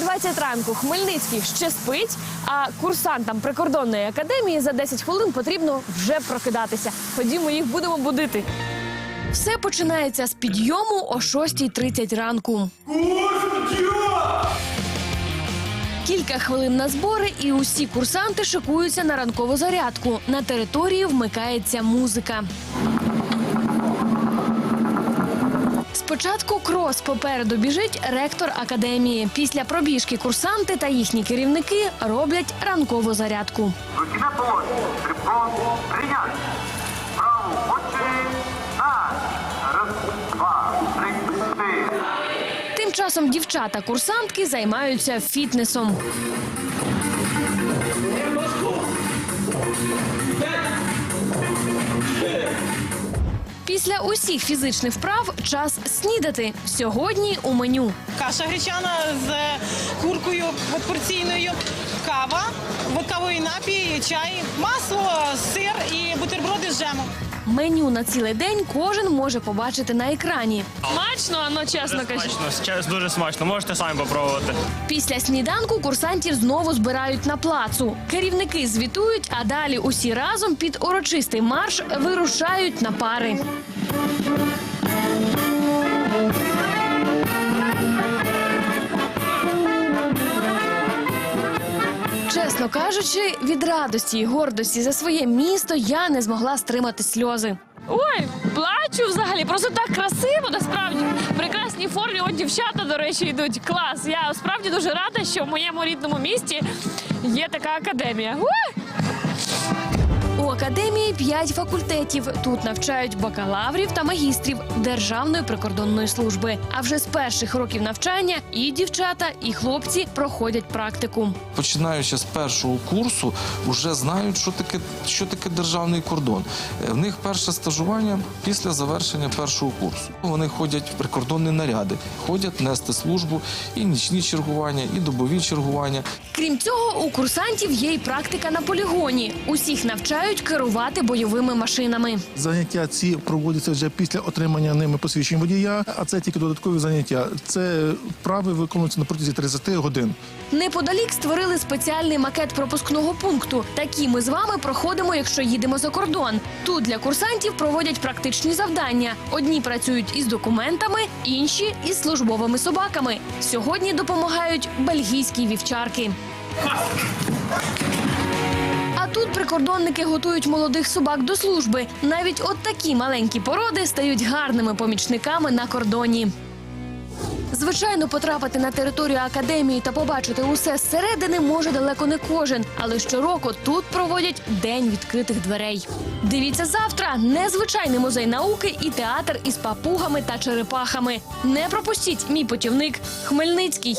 20 ранку Хмельницький ще спить, а курсантам прикордонної академії за 10 хвилин потрібно вже прокидатися. Ходімо, їх будемо будити. Все починається з підйому о 6.30 ранку. Кілька хвилин на збори, і усі курсанти шикуються на ранкову зарядку. На території вмикається музика. Спочатку крос попереду біжить ректор академії. Після пробіжки курсанти та їхні керівники роблять ранкову зарядку. Руки на положення. Стрибком прийняти. Праву очі. На. Раз, два, три, чотири. Тим часом дівчата-курсантки займаються фітнесом. Після усіх фізичних вправ час снідати. Сьогодні у меню. Каша гречана з куркою порційною, кава, от кавовий напій, чай, масло, сир і бутерброди з джемом. Меню на цілий день кожен може побачити на екрані. Смачно, ну чесно кажу. Смачно, дуже смачно. Можете самі попробувати. Після сніданку курсантів знову збирають на плацу. Керівники звітують, а далі усі разом під урочистий марш вирушають на пари. Чесно кажучи, від радості і гордості за своє місто я не змогла стримати сльози. Ой, плачу взагалі, просто так красиво, насправді. В прекрасній формі. От дівчата, до речі, йдуть. Клас. Я справді дуже рада, що в моєму рідному місті є така академія. Уй! У академії п'ять факультетів. Тут навчають бакалаврів та магістрів Державної прикордонної служби. А вже з перших років навчання і дівчата, і хлопці проходять практику. починаючи з першого курсу, вже знають, що таке, що таке державний кордон. Е, В них перше стажування після завершення першого курсу. Вони ходять в прикордонні наряди, ходять нести службу і нічні чергування, і добові чергування. Крім цього, у курсантів є й практика на полігоні. Усіх навчають керувати бойовими машинами. Заняття ці проводяться вже після отримання ними посвідчень водія, а це тільки додаткові заняття. Це вправи виконуються на протязі 30 годин. Неподалік створили спеціальний макет пропускного пункту. Такі ми з вами проходимо, якщо їдемо за кордон. Тут для курсантів проводять практичні завдання. Одні працюють із документами, інші із службовими собаками. Сьогодні допомагають бельгійські вівчарки. Прикордонники готують молодих собак до служби. Навіть от такі маленькі породи стають гарними помічниками на кордоні. Звичайно, потрапити на територію академії та побачити усе зсередини може далеко не кожен, але щороку тут проводять день відкритих дверей. Дивіться завтра незвичайний музей науки і театр із папугами та черепахами. Не пропустіть мій путівник Хмельницький.